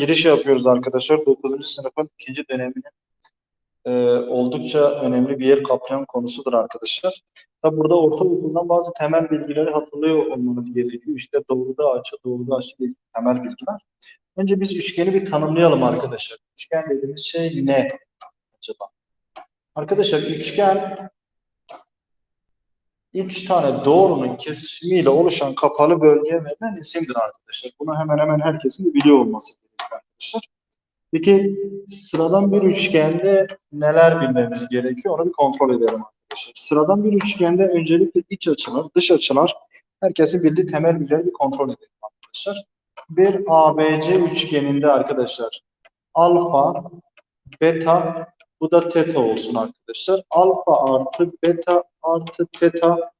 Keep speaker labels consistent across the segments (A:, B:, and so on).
A: giriş yapıyoruz arkadaşlar. 9. sınıfın ikinci döneminin e, oldukça önemli bir yer kaplayan konusudur arkadaşlar. Tabi burada ortaokuldan bazı temel bilgileri hatırlıyor olmanız gerekiyor. İşte doğruda açı, doğruda açı değil temel bilgiler. Önce biz üçgeni bir tanımlayalım arkadaşlar. Üçgen dediğimiz şey ne acaba? Arkadaşlar üçgen üç tane doğrunun kesişimiyle oluşan kapalı bölgeye verilen isimdir arkadaşlar. Bunu hemen hemen herkesin de biliyor olması gerekiyor arkadaşlar. Peki sıradan bir üçgende neler bilmemiz gerekiyor onu bir kontrol edelim arkadaşlar. Sıradan bir üçgende öncelikle iç açılar, dış açılar herkesin bildiği temel bilgileri bir kontrol edelim arkadaşlar. Bir ABC üçgeninde arkadaşlar alfa, beta, bu da teta olsun arkadaşlar. Alfa artı beta artı teta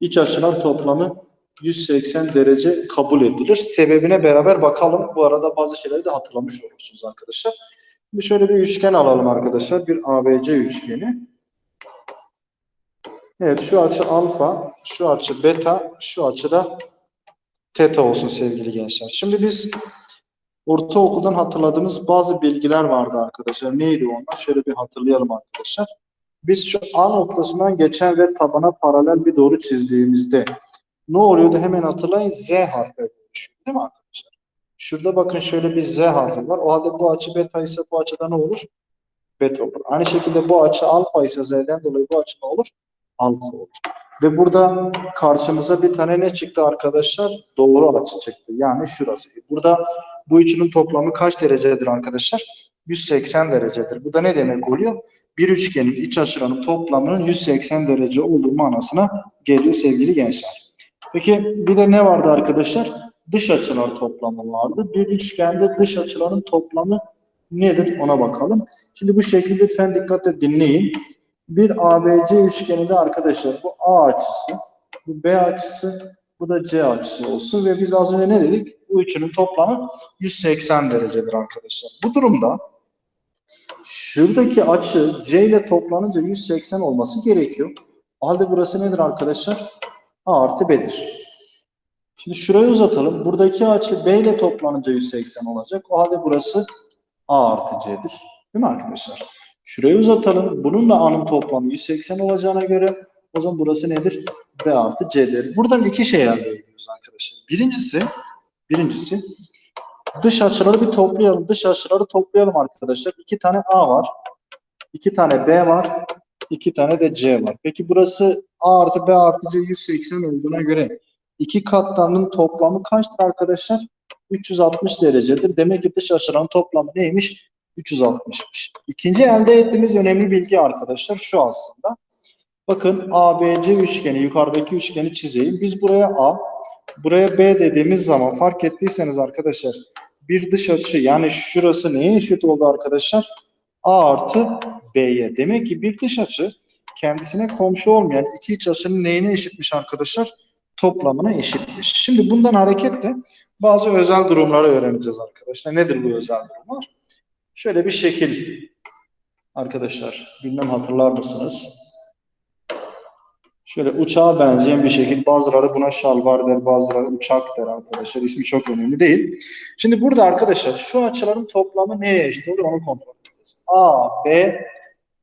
A: iç açılar toplamı 180 derece kabul edilir. Sebebine beraber bakalım. Bu arada bazı şeyleri de hatırlamış olursunuz arkadaşlar. Şimdi şöyle bir üçgen alalım arkadaşlar. Bir ABC üçgeni. Evet şu açı alfa, şu açı beta, şu açı da teta olsun sevgili gençler. Şimdi biz ortaokuldan hatırladığımız bazı bilgiler vardı arkadaşlar. Neydi onlar? Şöyle bir hatırlayalım arkadaşlar. Biz şu A noktasından geçen ve tabana paralel bir doğru çizdiğimizde ne oluyordu? Hemen hatırlayın. Z harfi dönüşüyor. Değil mi arkadaşlar? Şurada bakın şöyle bir Z harfi var. O halde bu açı beta ise bu açıda ne olur? Beta olur. Aynı şekilde bu açı alfa ise Z'den dolayı bu açı ne olur? Alfa olur. Ve burada karşımıza bir tane ne çıktı arkadaşlar? Doğru açı çıktı. Yani şurası. Burada bu üçünün toplamı kaç derecedir arkadaşlar? 180 derecedir. Bu da ne demek oluyor? Bir üçgenin iç açılarının toplamının 180 derece olduğu manasına geliyor sevgili gençler. Peki bir de ne vardı arkadaşlar? Dış açılar toplamı vardı. Bir üçgende dış açıların toplamı nedir ona bakalım. Şimdi bu şekli lütfen dikkatle dinleyin. Bir ABC üçgeninde arkadaşlar bu A açısı, bu B açısı, bu da C açısı olsun ve biz az önce ne dedik? Bu üçünün toplamı 180 derecedir arkadaşlar. Bu durumda şuradaki açı C ile toplanınca 180 olması gerekiyor. Halde burası nedir arkadaşlar? A artı B'dir. Şimdi şurayı uzatalım. Buradaki açı B ile toplanınca 180 olacak. O halde burası A artı C'dir. Değil mi arkadaşlar? Şurayı uzatalım. Bununla A'nın toplamı 180 olacağına göre o zaman burası nedir? B artı C'dir. Buradan iki şey elde ediyoruz arkadaşlar. Birincisi, birincisi dış açıları bir toplayalım. Dış açıları toplayalım arkadaşlar. İki tane A var. iki tane B var. İki tane de C var. Peki burası A artı B artı C 180 olduğuna göre iki katlarının toplamı kaçtır arkadaşlar? 360 derecedir. Demek ki dış açıların toplamı neymiş? 360'mış. İkinci elde ettiğimiz önemli bilgi arkadaşlar şu aslında. Bakın ABC üçgeni, yukarıdaki üçgeni çizeyim. Biz buraya A, buraya B dediğimiz zaman fark ettiyseniz arkadaşlar bir dış açı yani şurası neye eşit oldu arkadaşlar? A artı B'ye. Demek ki bir dış açı kendisine komşu olmayan iki iç açının neyine eşitmiş arkadaşlar? Toplamına eşitmiş. Şimdi bundan hareketle bazı özel durumları öğreneceğiz arkadaşlar. Nedir bu özel durumlar? Şöyle bir şekil arkadaşlar. Bilmem hatırlar mısınız? Şöyle uçağa benzeyen bir şekil. Bazıları buna şalvar der, bazıları uçak der arkadaşlar. İsmi çok önemli değil. Şimdi burada arkadaşlar şu açıların toplamı neye eşit olur onu kontrol edeceğiz. A, B,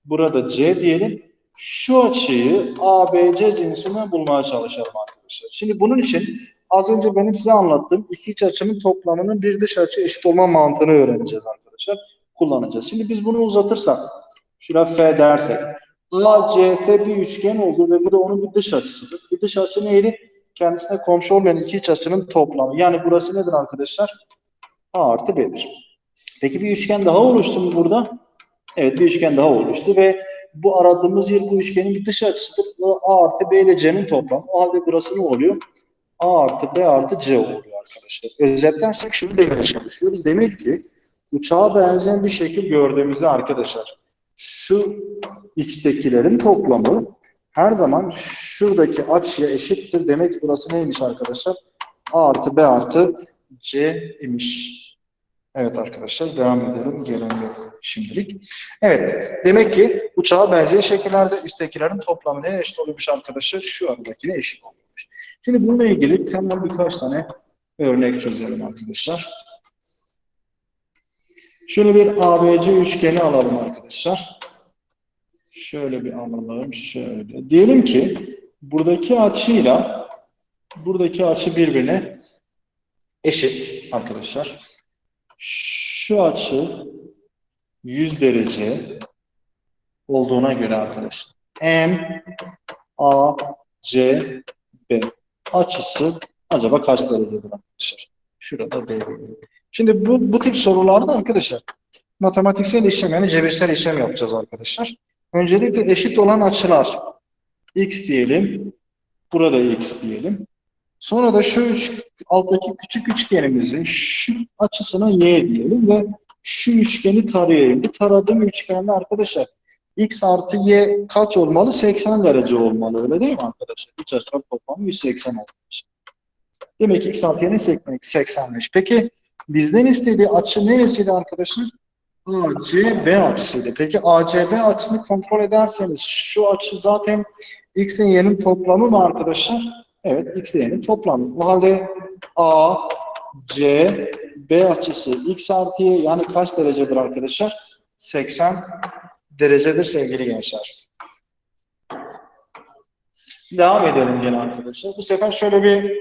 A: burada C diyelim. Şu açıyı ABC cinsinden bulmaya çalışalım arkadaşlar. Şimdi bunun için az önce benim size anlattığım iki iç açının toplamının bir dış açı eşit olma mantığını öğreneceğiz arkadaşlar. Kullanacağız. Şimdi biz bunu uzatırsak, şuna F dersek, ACF bir üçgen oldu ve bu da onun bir dış açısıdır. Bir dış açı neydi? Kendisine komşu olmayan iki iç açının toplamı. Yani burası nedir arkadaşlar? A artı B'dir. Peki bir üçgen daha oluştu mu burada? Evet bir üçgen daha oluştu ve bu aradığımız yer bu üçgenin bir dış açısıdır. A artı B ile C'nin toplamı. O halde burası ne oluyor? A artı B artı C oluyor arkadaşlar. Özetlersek şunu demeye çalışıyoruz. Demek ki uçağa benzeyen bir şekil gördüğümüzde arkadaşlar şu içtekilerin toplamı her zaman şuradaki açıya eşittir. Demek ki burası neymiş arkadaşlar? A artı B artı C imiş. Evet arkadaşlar devam edelim. Gelen yok şimdilik. Evet. Demek ki uçağa benzeyen şekillerde üsttekilerin toplamı neye eşit oluyormuş arkadaşlar? Şu aradakine eşit oluyormuş. Şimdi bununla ilgili temel birkaç tane örnek çözelim arkadaşlar. Şöyle bir ABC üçgeni alalım arkadaşlar. Şöyle bir alalım. Şöyle. Diyelim ki buradaki açıyla buradaki açı birbirine eşit arkadaşlar. Şu açı 100 derece olduğuna göre arkadaşlar. M A C B açısı acaba kaç derecedir arkadaşlar? Şurada D. Şimdi bu, bu tip sorularda arkadaşlar matematiksel işlem yani cebirsel işlem yapacağız arkadaşlar. Öncelikle eşit olan açılar x diyelim. Burada x diyelim. Sonra da şu üç, alttaki küçük üçgenimizin şu açısına y diyelim ve şu üçgeni tarayayım. Bu taradığım üçgende arkadaşlar x artı y kaç olmalı? 80 derece olmalı öyle değil mi arkadaşlar? Üç açılar toplamı 180 olmuş. Demek ki x artı y'nin 80'miş. Peki bizden istediği açı neresiydi arkadaşlar? ACB açısıydı. Peki ACB açısını kontrol ederseniz şu açı zaten x ile y'nin toplamı mı arkadaşlar? Evet, x ile y'nin toplamı. O halde A, C, B açısı x artı y yani kaç derecedir arkadaşlar? 80 derecedir sevgili gençler. Devam edelim gene arkadaşlar. Bu sefer şöyle bir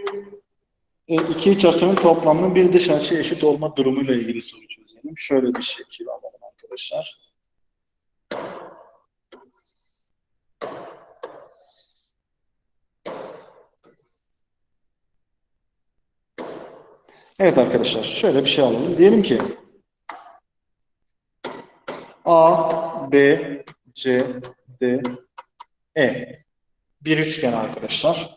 A: e, iki iç açının toplamının bir dış açı eşit olma durumuyla ilgili soru çözelim. Şöyle bir şekil alalım arkadaşlar. Evet arkadaşlar şöyle bir şey alalım. Diyelim ki A, B, C, D, E bir üçgen arkadaşlar.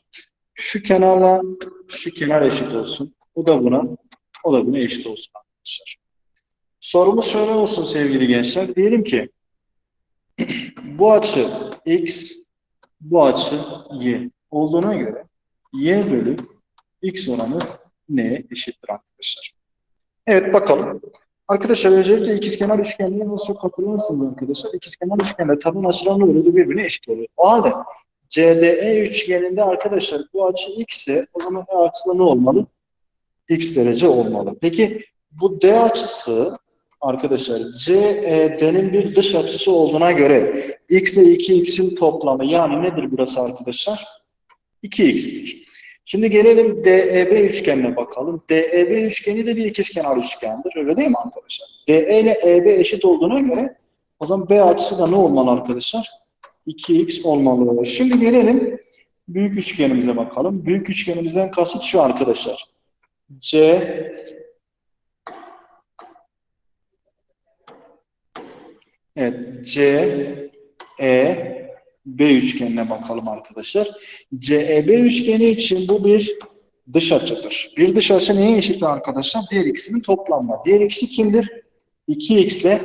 A: Şu kenarla şu kenar eşit olsun. O da buna, o da buna eşit olsun arkadaşlar. Sorumuz şöyle olsun sevgili gençler. Diyelim ki bu açı x, bu açı y olduğuna göre y bölü x oranı neye eşittir arkadaşlar? Evet bakalım. Arkadaşlar öncelikle ikizkenar üçgenleri nasıl hatırlarsınız arkadaşlar. İkizkenar üçgenler taban açılarına göre birbirine eşit oluyor. O halde CDE üçgeninde arkadaşlar bu açı x ise o zaman E açısı ne olmalı? X derece olmalı. Peki bu D açısı arkadaşlar CED'nin bir dış açısı olduğuna göre x ile 2x'in toplamı yani nedir burası arkadaşlar? 2x'tir. Şimdi gelelim DEB üçgenine bakalım. DEB üçgeni de bir ikizkenar üçgendir. Öyle değil mi arkadaşlar? DE ile EB eşit olduğuna göre o zaman B açısı da ne olmalı arkadaşlar? 2x olmalı. Şimdi gelelim büyük üçgenimize bakalım. Büyük üçgenimizden kasıt şu arkadaşlar. C Evet, C, E, B üçgenine bakalım arkadaşlar. CEB üçgeni için bu bir dış açıdır. Bir dış açı neye eşit arkadaşlar? Diğer x'in toplamı. Diğer x'i kimdir? 2x ile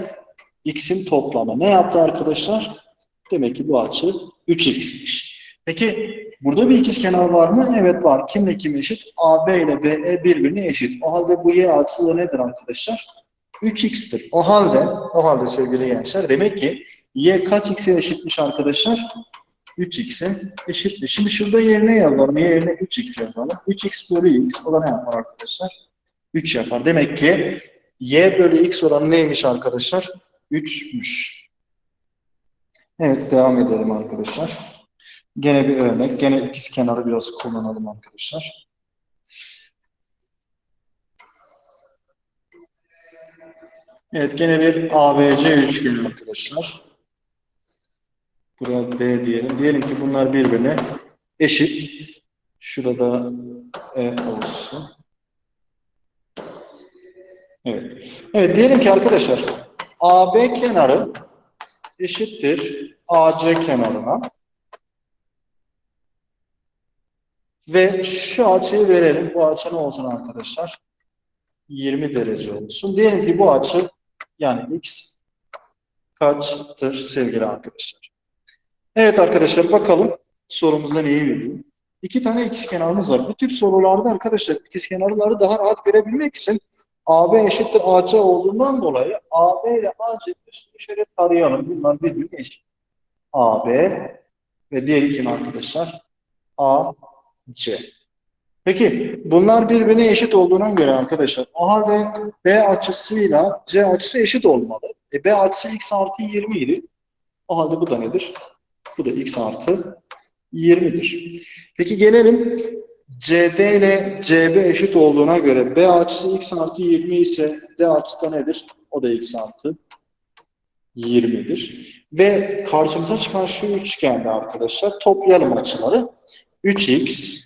A: x'in toplamı. Ne yaptı arkadaşlar? Demek ki bu açı 3x'miş. Peki burada bir ikizkenar var mı? Evet var. Kimle kim eşit? AB ile BE birbirine eşit. O halde bu y açısı nedir arkadaşlar? 3x'tir. O halde, o halde sevgili gençler demek ki y kaç x'e eşitmiş arkadaşlar? 3x'e eşitmiş. Şimdi şurada yerine yazalım. Yerine 3x yazalım. 3x bölü x o da ne yapar arkadaşlar? 3 yapar. Demek ki y bölü x oranı neymiş arkadaşlar? 3'müş. Evet devam edelim arkadaşlar. Gene bir örnek. Gene ikiz kenarı biraz kullanalım arkadaşlar. Evet gene bir ABC üçgeni arkadaşlar. Buraya D diyelim. Diyelim ki bunlar birbirine eşit. Şurada E olsun. Evet. Evet diyelim ki arkadaşlar AB kenarı eşittir AC kenarına. Ve şu açıyı verelim. Bu açı ne olsun arkadaşlar? 20 derece olsun. Diyelim ki bu açı yani x kaçtır sevgili arkadaşlar? Evet arkadaşlar bakalım sorumuzda neyi veriyor? İki tane ikizkenarımız var. Bu tip sorularda arkadaşlar ikizkenarları daha rahat görebilmek için AB eşittir AC olduğundan dolayı AB ile AC üstünü şöyle tarayalım. Bunlar birbirine eşit. AB ve diğeri kim arkadaşlar? AC. Peki bunlar birbirine eşit olduğuna göre arkadaşlar o halde B açısıyla C açısı eşit olmalı. E, B açısı x artı 20 idi. O halde bu da nedir? Bu da x artı 20'dir. Peki gelelim CD ile CB eşit olduğuna göre B açısı x artı 20 ise D açısı da nedir? O da x artı 20'dir. Ve karşımıza çıkan şu üçgende arkadaşlar toplayalım açıları. 3x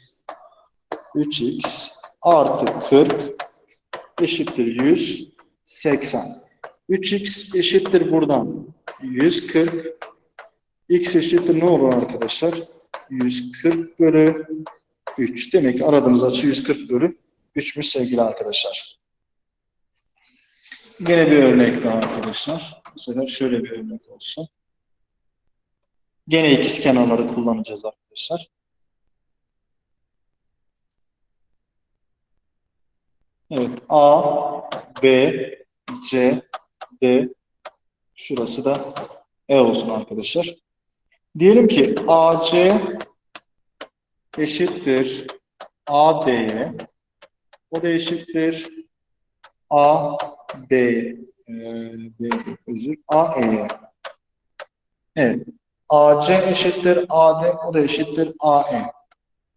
A: 3x artı 40 eşittir 180. 3x eşittir buradan 140. x eşittir ne olur arkadaşlar? 140 bölü 3. Demek ki aradığımız açı 140 bölü 3'müş sevgili arkadaşlar. Yine bir örnek daha arkadaşlar. Bu sefer şöyle bir örnek olsun. Gene ikiz kenarları kullanacağız arkadaşlar. Evet. A, B, C, D. Şurası da E olsun arkadaşlar. Diyelim ki AC eşittir AD'ye. O da eşittir A, B, e, B özür, AE'ye. Evet. AC eşittir AD, o da eşittir AE.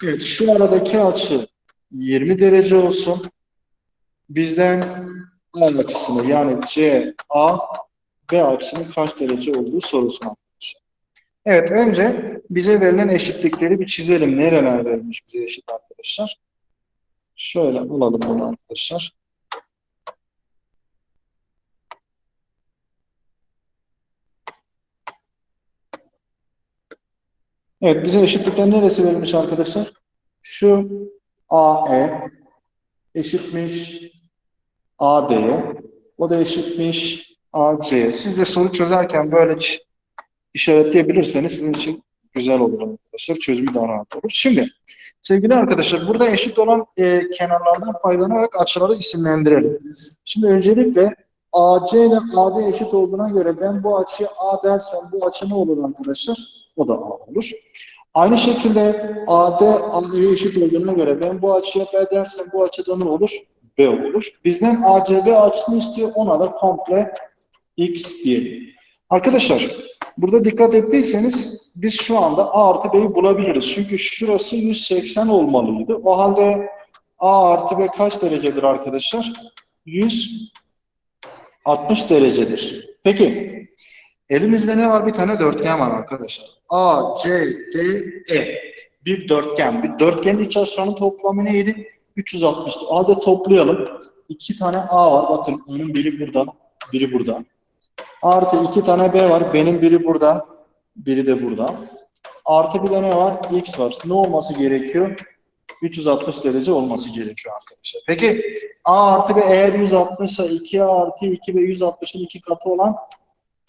A: Evet, şu aradaki açı 20 derece olsun. Bizden A açısını yani C, A, B açısının kaç derece olduğu arkadaşlar. Evet, önce bize verilen eşitlikleri bir çizelim. Nereler verilmiş bize eşit arkadaşlar? Şöyle alalım bunu arkadaşlar. Evet, bize eşitlikler neresi verilmiş arkadaşlar? Şu AE eşitmiş AD'ye. O da eşitmiş AC'ye. Siz de soru çözerken böyle işaretleyebilirseniz sizin için güzel olur arkadaşlar. Çözümü daha rahat olur. Şimdi sevgili arkadaşlar burada eşit olan e, kenarlardan faydalanarak açıları isimlendirelim. Şimdi öncelikle AC ile AD eşit olduğuna göre ben bu açıya A dersem bu açı ne olur arkadaşlar? O da A olur. Aynı şekilde AD AE'ye eşit olduğuna göre ben bu açıya B dersem bu açıda ne olur? B olur. Bizden ACB açısını istiyor. Ona da komple X diyelim. Arkadaşlar burada dikkat ettiyseniz biz şu anda A artı B'yi bulabiliriz. Çünkü şurası 180 olmalıydı. O halde A artı B kaç derecedir arkadaşlar? 160 derecedir. Peki elimizde ne var? Bir tane dörtgen var arkadaşlar. A, C, D, E. Bir dörtgen. Bir dörtgenin iç açılarının toplamı neydi? 360. A'da toplayalım. İki tane A var. Bakın onun biri burada, biri burada. Artı iki tane B var. Benim biri burada, biri de burada. Artı bir de ne var? X var. Ne olması gerekiyor? 360 derece olması gerekiyor arkadaşlar. Peki A artı B eğer 160 ise 2A artı 2B 160'ın iki katı olan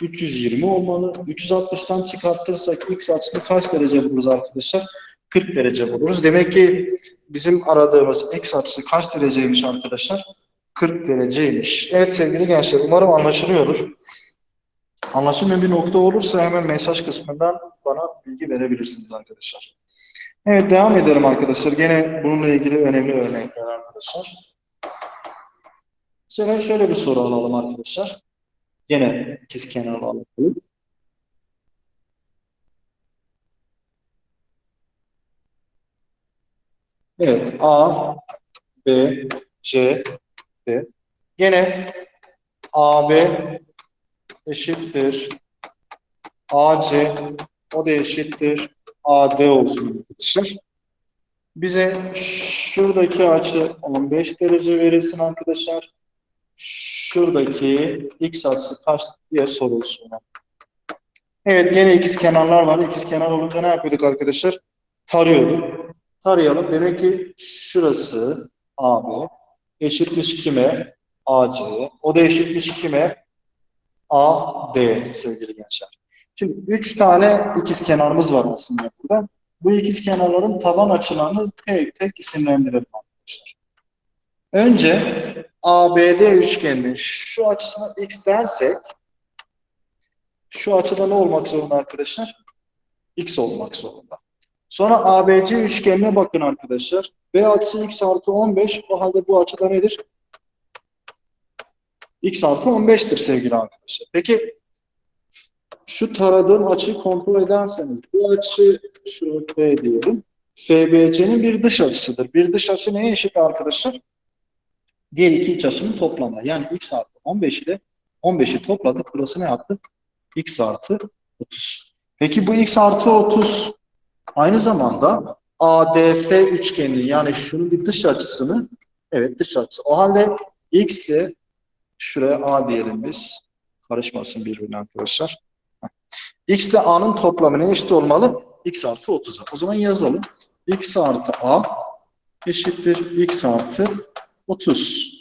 A: 320 olmalı. 360'tan çıkartırsak X açısını kaç derece buluruz arkadaşlar? 40 derece buluruz. Demek ki bizim aradığımız x açısı kaç dereceymiş arkadaşlar? 40 dereceymiş. Evet sevgili gençler umarım anlaşılıyordur. Anlaşılmayan bir nokta olursa hemen mesaj kısmından bana bilgi verebilirsiniz arkadaşlar. Evet devam edelim arkadaşlar. Gene bununla ilgili önemli örnekler arkadaşlar. Bu sefer şöyle bir soru alalım arkadaşlar. Gene ikiz kenarlı alalım. Evet. A, B, C, D. Gene AB eşittir. AC o da eşittir. AD olsun arkadaşlar. Bize şuradaki açı 15 derece verilsin arkadaşlar. Şuradaki x açısı kaç diye sorulsun. Evet gene ikiz kenarlar var. İkiz kenar olunca ne yapıyorduk arkadaşlar? Tarıyorduk tarayalım. Demek ki şurası AB eşitmiş kime? AC. O da eşitmiş kime? AD sevgili gençler. Şimdi üç tane ikiz kenarımız var aslında burada. Bu ikiz kenarların taban açılarını tek tek isimlendirelim arkadaşlar. Önce ABD üçgeninin şu açısına x dersek şu açıda ne olmak zorunda arkadaşlar? X olmak zorunda. Sonra ABC üçgenine bakın arkadaşlar. B açısı x artı 15. O halde bu açı da nedir? X artı 15'tir sevgili arkadaşlar. Peki şu taradığım açıyı kontrol ederseniz bu açı şu B diyelim. FBC'nin bir dış açısıdır. Bir dış açı neye eşit arkadaşlar? Diğer iki iç açının toplamı. Yani x artı 15 ile 15'i topladık. Burası ne yaptı? x artı 30. Peki bu x artı 30 aynı zamanda ADF üçgeninin yani şunun bir dış açısını evet dış açısı. O halde x de şuraya A diyelim biz. Karışmasın birbirine arkadaşlar. X ile A'nın toplamı ne eşit olmalı? X artı 30'a. O zaman yazalım. X artı A eşittir X artı 30.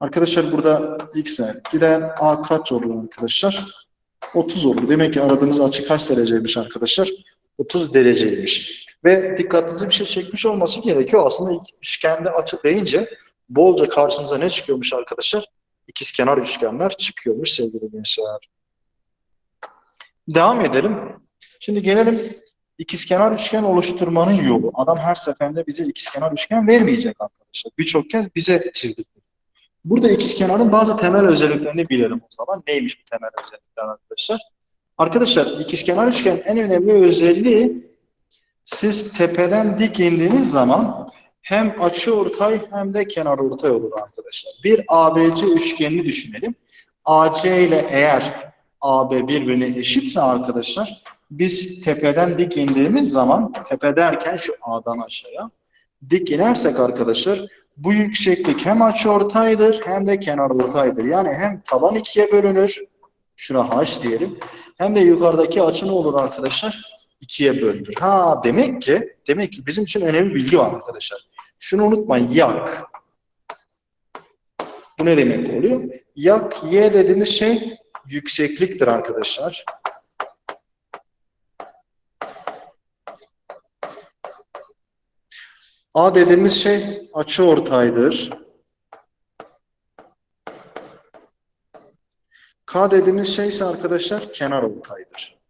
A: Arkadaşlar burada X'e giden A kaç olur arkadaşlar? 30 olur. Demek ki aradığımız açı kaç dereceymiş arkadaşlar? 30 dereceymiş. Ve dikkatinizi bir şey çekmiş olması gerekiyor. Aslında üçgende açı deyince bolca karşımıza ne çıkıyormuş arkadaşlar? İkizkenar üçgenler çıkıyormuş sevgili gençler. Devam edelim. Şimdi gelelim ikizkenar üçgen oluşturmanın yolu. Adam her seferinde bize ikizkenar üçgen vermeyecek arkadaşlar. Birçok kez bize çizdik. Burada ikizkenarın bazı temel özelliklerini bilelim o zaman. Neymiş bu temel özellikler arkadaşlar? Arkadaşlar ikizkenar üçgen en önemli özelliği siz tepeden dik indiğiniz zaman hem açıortay hem de kenarortay olur arkadaşlar. Bir ABC üçgenini düşünelim. AC ile eğer AB birbirine eşitse arkadaşlar biz tepeden dik indiğimiz zaman tepe derken şu A'dan aşağıya dik inersek arkadaşlar bu yükseklik hem açıortaydır hem de kenarortaydır. Yani hem taban ikiye bölünür. Şuna H diyelim. Hem de yukarıdaki açı ne olur arkadaşlar? İkiye bölünür. Ha demek ki demek ki bizim için önemli bilgi var arkadaşlar. Şunu unutmayın yak. Bu ne demek oluyor? Yak y dediğimiz şey yüksekliktir arkadaşlar. A dediğimiz şey açı ortaydır. K dediğimiz şey ise arkadaşlar kenar ortaydır.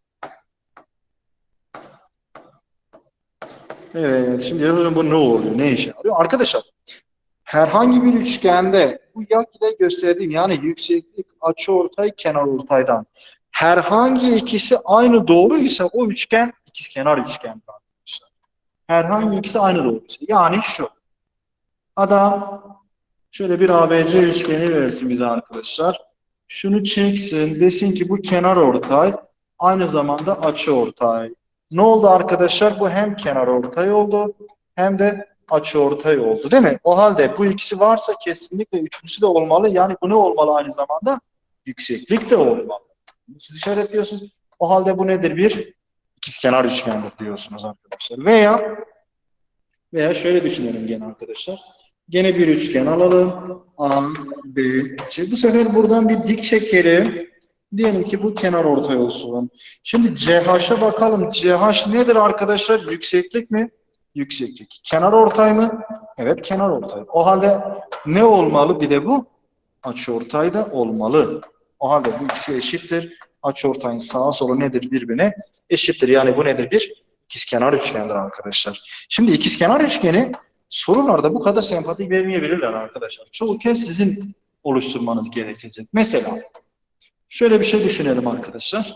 A: Evet, şimdi hocam bu ne oluyor? Ne işe yarıyor? Arkadaşlar, herhangi bir üçgende bu yak ile gösterdiğim yani yükseklik, açıortay, kenarortaydan herhangi ikisi aynı doğru ise o üçgen ikizkenar üçgendir arkadaşlar. Herhangi ikisi aynı doğru ise. Yani şu. Adam şöyle bir ABC üçgeni versin bize arkadaşlar. Şunu çeksin, desin ki bu kenar ortay, aynı zamanda açı ortay. Ne oldu arkadaşlar? Bu hem kenar ortay oldu hem de açı ortay oldu değil mi? O halde bu ikisi varsa kesinlikle üçüncüsü de olmalı. Yani bu ne olmalı aynı zamanda? Yükseklik de olmalı. Siz işaretliyorsunuz. O halde bu nedir? Bir ikizkenar üçgendir diyorsunuz arkadaşlar. Veya veya şöyle düşünelim gene arkadaşlar. Gene bir üçgen alalım. A, B, C. Bu sefer buradan bir dik çekelim. Diyelim ki bu kenar ortay olsun. Şimdi CH'a bakalım. CH nedir arkadaşlar? Yükseklik mi? Yükseklik. Kenar ortay mı? Evet kenar ortay. O halde ne olmalı bir de bu? Açıortay da olmalı. O halde bu ikisi eşittir. Açıortayın sağa solu nedir birbirine? Eşittir. Yani bu nedir? Bir ikizkenar üçgendir arkadaşlar. Şimdi ikizkenar üçgeni sorularda bu kadar sempatik vermeyebilirler arkadaşlar. Çoğu kez sizin oluşturmanız gerekecek. Mesela Şöyle bir şey düşünelim arkadaşlar.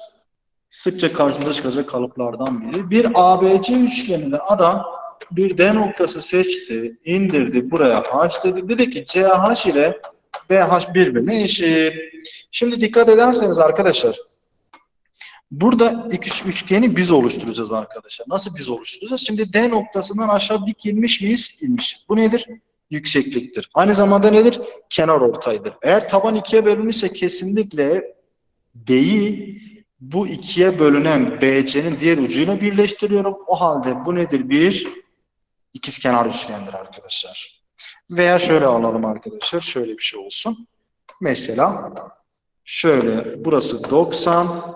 A: Sıkça karşımıza çıkacak kalıplardan biri. Bir ABC üçgeninde adam bir D noktası seçti, indirdi, buraya H dedi. Dedi ki CH ile BH birbirine eşit. Şimdi dikkat ederseniz arkadaşlar, burada iki üçgeni biz oluşturacağız arkadaşlar. Nasıl biz oluşturacağız? Şimdi D noktasından aşağı dik inmiş miyiz? İnmişiz. Bu nedir? Yüksekliktir. Aynı zamanda nedir? Kenar ortaydır. Eğer taban ikiye bölünmüşse kesinlikle D'yi bu ikiye bölünen BC'nin diğer ucuyla birleştiriyorum. O halde bu nedir? Bir ikizkenar üçgendir arkadaşlar. Veya şöyle alalım arkadaşlar. Şöyle bir şey olsun. Mesela şöyle burası 90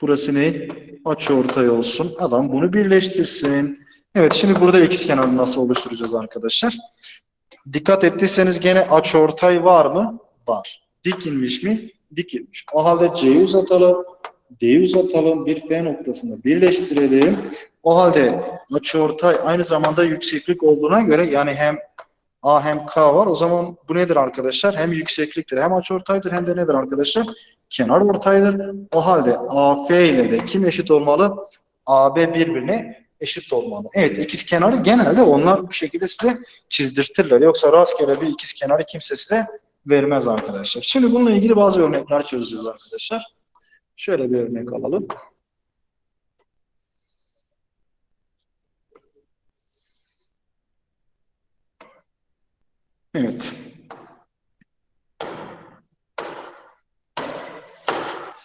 A: burası ne? Açıortay olsun. Adam bunu birleştirsin. Evet şimdi burada ikizkenarı nasıl oluşturacağız arkadaşlar? Dikkat ettiyseniz gene açıortay var mı? Var. Dik inmiş mi? Dikilmiş. O halde C'yi uzatalım. D'yi uzatalım. Bir F noktasında birleştirelim. O halde açıortay aynı zamanda yükseklik olduğuna göre yani hem A hem K var. O zaman bu nedir arkadaşlar? Hem yüksekliktir hem açıortaydır hem de nedir arkadaşlar? Kenar ortaydır. O halde AF ile de kim eşit olmalı? AB birbirine eşit olmalı. Evet ikiz kenarı genelde onlar bu şekilde size çizdirtirler. Yoksa rastgele bir ikiz kenarı kimse size vermez arkadaşlar. Şimdi bununla ilgili bazı örnekler çözeceğiz arkadaşlar. Şöyle bir örnek alalım. Evet.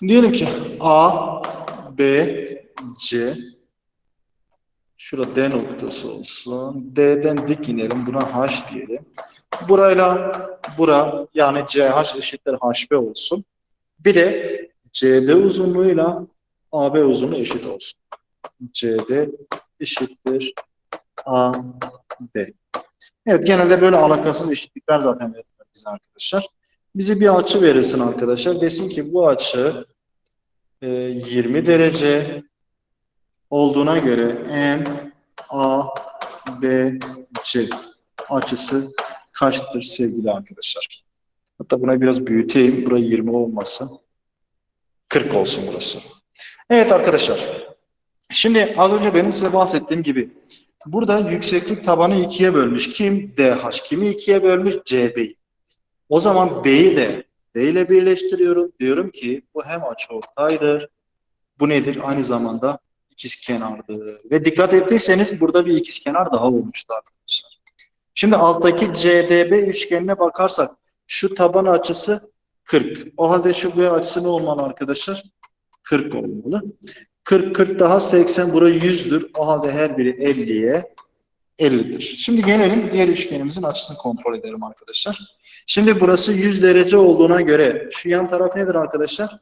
A: Diyelim ki A, B, C Şurada D noktası olsun. D'den dik inelim. Buna H diyelim. Burayla bura yani CH eşittir HB olsun. Bir de CD uzunluğuyla AB uzunluğu eşit olsun. CD eşittir AB. Evet genelde böyle alakasız eşitlikler zaten verirler bize arkadaşlar. Bize bir açı verirsin arkadaşlar. Desin ki bu açı e, 20 derece olduğuna göre M, A, B, C açısı kaçtır sevgili arkadaşlar? Hatta buna biraz büyüteyim. Burası 20 olmasın. 40 olsun burası. Evet arkadaşlar. Şimdi az önce benim size bahsettiğim gibi burada yükseklik tabanı ikiye bölmüş. Kim? DH. Kimi ikiye bölmüş? CB'yi. O zaman B'yi de D ile birleştiriyorum. Diyorum ki bu hem açıortaydır. Bu nedir? Aynı zamanda ikizkenardır. Ve dikkat ettiyseniz burada bir ikizkenar daha olmuştu arkadaşlar. Şimdi alttaki CDB üçgenine bakarsak şu taban açısı 40. O halde şu B açısı ne olmalı arkadaşlar? 40 olmalı. 40 40 daha 80 bura 100'dür. O halde her biri 50'ye 50'dir. Şimdi gelelim diğer üçgenimizin açısını kontrol edelim arkadaşlar. Şimdi burası 100 derece olduğuna göre şu yan taraf nedir arkadaşlar?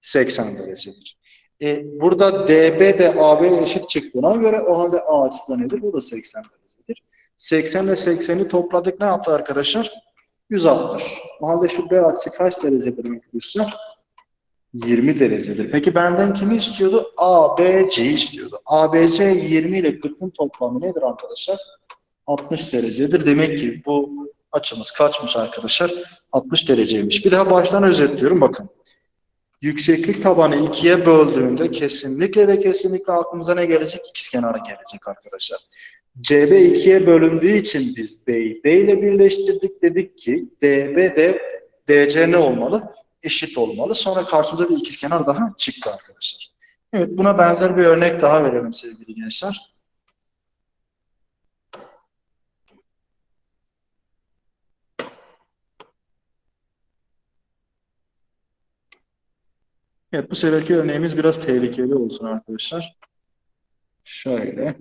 A: 80 derecedir. E, burada DB de AB eşit çıktığına göre o halde A açısı da nedir? Bu da 80 derecedir. 80 ile 80'i topladık ne yaptı arkadaşlar? 160. O halde şu B açısı kaç derecedir arkadaşlar? 20 derecedir. Peki benden kimi istiyordu? ABC istiyordu. ABC 20 ile 40'ın toplamı nedir arkadaşlar? 60 derecedir. Demek ki bu açımız kaçmış arkadaşlar? 60 dereceymiş. Bir daha baştan özetliyorum bakın. Yükseklik tabanı ikiye böldüğümde kesinlikle ve kesinlikle aklımıza ne gelecek? İkizkenarı gelecek arkadaşlar. CB ikiye bölündüğü için biz B'yi D ile birleştirdik. Dedik ki DB de DC ne olmalı? Eşit olmalı. Sonra karşımıza bir ikizkenar daha çıktı arkadaşlar. Evet buna benzer bir örnek daha verelim sevgili gençler. Evet bu seferki örneğimiz biraz tehlikeli olsun arkadaşlar. Şöyle.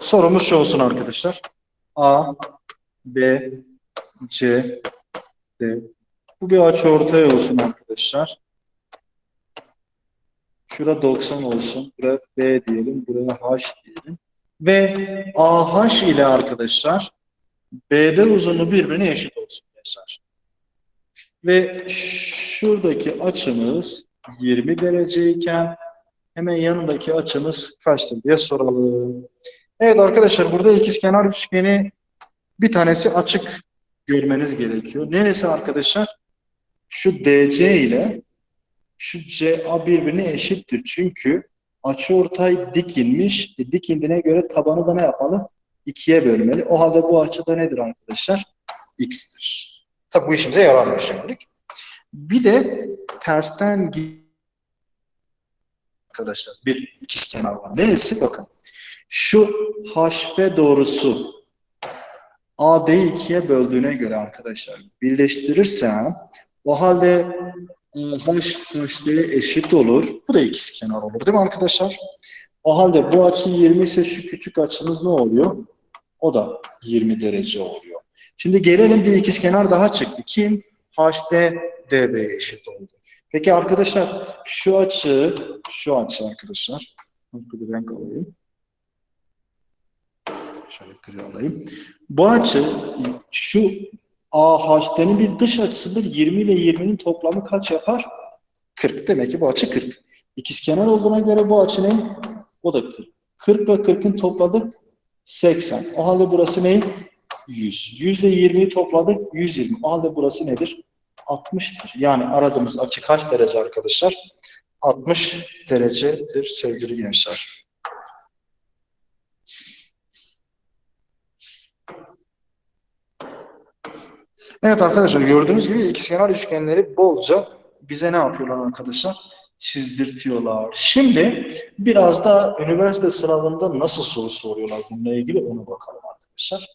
A: Sorumuz şu olsun arkadaşlar. A, B, C, D. Bu bir açıortay olsun arkadaşlar. Şura 90 olsun. Buraya B diyelim. Buraya H diyelim. Ve AH ile arkadaşlar BD uzunluğu birbirine eşit olsun gençler. Ve şuradaki açımız 20 dereceyken hemen yanındaki açımız kaçtır diye soralım. Evet arkadaşlar burada ikizkenar üçgeni bir tanesi açık görmeniz gerekiyor. Neresi arkadaşlar? Şu DC ile şu CA birbirine eşittir. Çünkü açıortay dik inmiş. E, dik göre tabanı da ne yapmalı? İkiye bölmeli. O halde bu açı da nedir arkadaşlar? X'tir. Tabi bu işimize yaramıyor şimdilik. Bir de tersten arkadaşlar bir ikizkenar var. Neresi? Bakın. Şu HF doğrusu AD'yi ikiye böldüğüne göre arkadaşlar birleştirirsem o halde H HD'ye eşit olur. Bu da ikizkenar olur değil mi arkadaşlar? O halde bu açı 20 ise şu küçük açımız ne oluyor? O da 20 derece oluyor. Şimdi gelelim bir ikizkenar daha çıktı. Kim? HD DB'ye eşit oldu. Peki arkadaşlar şu açı, şu açı arkadaşlar. Bir renk alayım. Şöyle gri alayım. Bu açı şu AH'nin bir dış açısıdır. 20 ile 20'nin toplamı kaç yapar? 40. Demek ki bu açı 40. İkizkenar olduğuna göre bu açı ne? O da 40. 40 ve 40'ın topladık 80. O halde burası ne? 100. 100 ile 20'yi topladık 120. O halde burası nedir? 60'tır. Yani aradığımız açı kaç derece arkadaşlar? 60 derecedir sevgili gençler. Evet arkadaşlar gördüğünüz gibi ikizkenar üçgenleri bolca bize ne yapıyorlar arkadaşlar? Çizdirtiyorlar. Şimdi biraz da üniversite sınavında nasıl soru soruyorlar bununla ilgili ona bakalım arkadaşlar.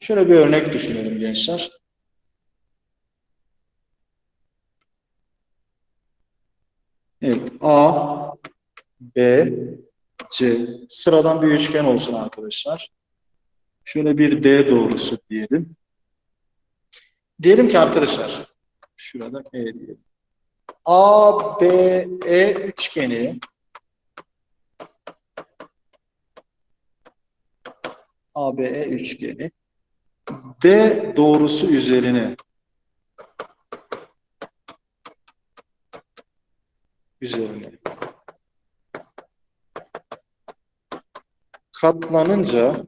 A: Şöyle bir örnek düşünelim gençler. Evet A, B, C sıradan bir üçgen olsun arkadaşlar. Şöyle bir D doğrusu diyelim. Diyelim ki arkadaşlar, şurada E diyelim. A, B, E üçgeni. A, B, E üçgeni. D doğrusu üzerine. Üzerine. Katlanınca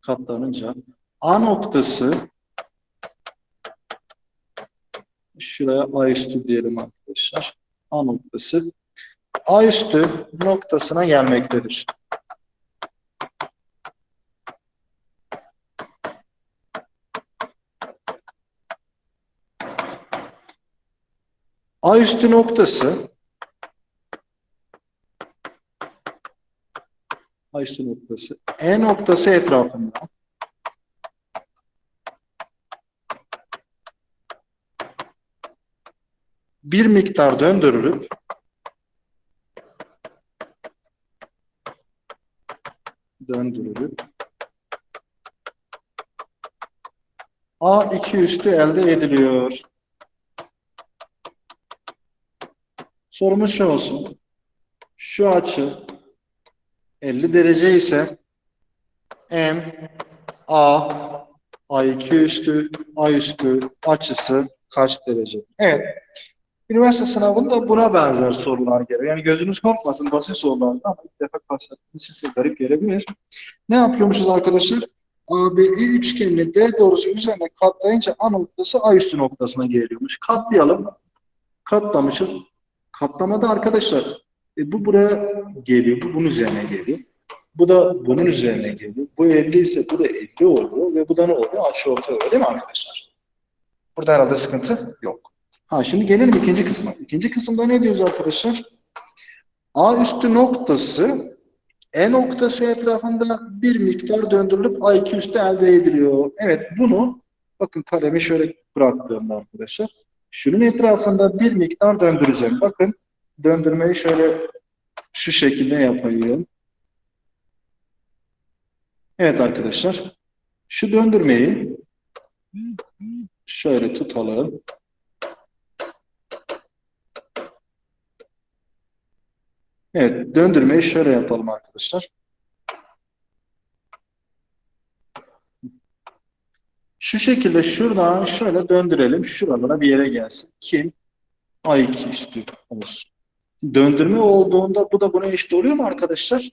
A: katlanınca A noktası şuraya A üstü diyelim arkadaşlar. A noktası A üstü noktasına gelmektedir. A üstü noktası A üstü noktası E noktası etrafında bir miktar döndürülüp döndürülüp A2 üstü elde ediliyor. Sorumuz şu olsun. Şu açı 50 derece ise M A A2 üstü A üstü açısı kaç derece? Evet. Üniversite sınavında buna benzer sorular geliyor. Yani gözünüz korkmasın basit sorular ama ilk defa karşılaştığınız için size garip gelebilir. Ne yapıyormuşuz arkadaşlar? ABE üçgenini D doğrusu üzerine katlayınca A noktası A üstü noktasına geliyormuş. Katlayalım. Katlamışız. Katlamada arkadaşlar e, bu buraya geliyor. Bu bunun üzerine geliyor. Bu da bunun üzerine geliyor. Bu 50 ise bu da 50 oluyor ve bu da ne oluyor? Açı orta oluyor değil mi arkadaşlar? Burada herhalde sıkıntı yok. Ha şimdi gelelim ikinci kısma. İkinci kısımda ne diyoruz arkadaşlar? A üstü noktası E noktası etrafında bir miktar döndürülüp A2 üstü elde ediliyor. Evet bunu bakın kalemi şöyle bıraktığımda arkadaşlar. Şunun etrafında bir miktar döndüreceğim. Bakın döndürmeyi şöyle şu şekilde yapayım. Evet arkadaşlar. Şu döndürmeyi şöyle tutalım. Evet, döndürmeyi şöyle yapalım arkadaşlar. Şu şekilde şuradan şöyle döndürelim. Şuralara bir yere gelsin. Kim? A2 üstü olsun. Döndürme olduğunda bu da buna eşit oluyor mu arkadaşlar?